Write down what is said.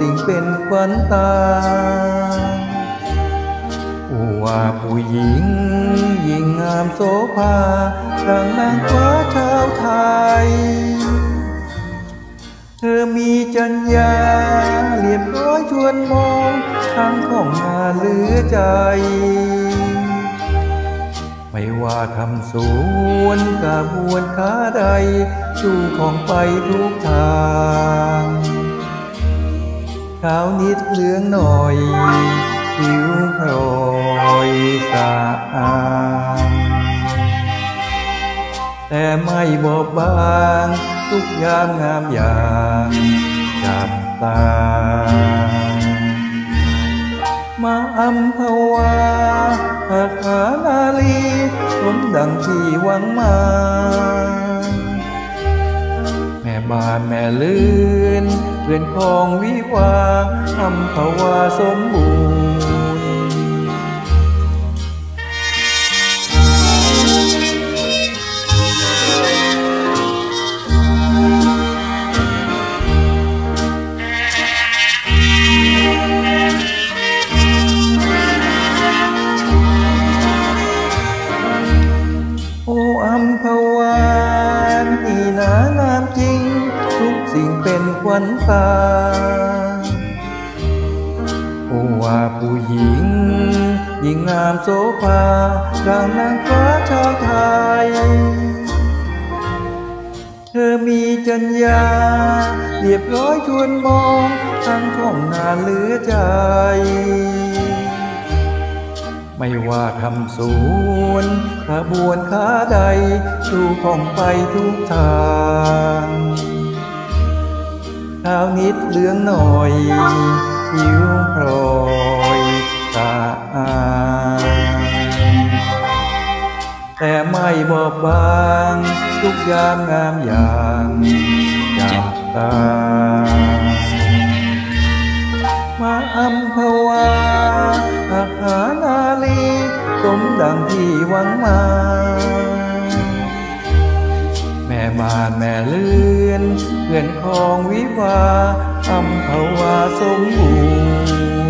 ติงเป็นขวัญตาว่าผู้หญิงยิ่งงามโสภาดังนางฟ้าชาวไทย เธอมีจัญญาเรียบร้อยชวนมองทางของงาเหลือใจ ไม่ว่าทำสวนกระบวนค้าใดสู่ของไปทุกทาง ดเหลืองหน่อยผิวพลอยสะอาดแต่ไม่บอบบางทุกยามงามอย่างจับตา มาอัมพวาหาขานาลีสมดังที่หวังมา บ้านแม่ลื่น เพื่อนของวิวาอัมพวาสมบูรณ์โออัมพวานนี่นางามจริง สิ่งเป็นขวัญตาโอ้ว่าผู้หญิง ยิ่งงามโสภาดังนางฟ้าชาวไทย เธอมีจัญญาเรียบร้อยชวนมองทั้งของงานเหลือใจ ไม่ว่าทำสวนขบวนค้าใดสู่ของไปทุกทาง เช้านิดเหลืองหน่อยผิวพลอยสะอาแต่ไม่บอบบาง ทุกยามงามอย่างจับตา มาอัมพวาอาหานาลีสมดังที่หวังมา แม่บ้านแม่เลือน เพื่อนของวิวาอัมภาวาสมบูรณ์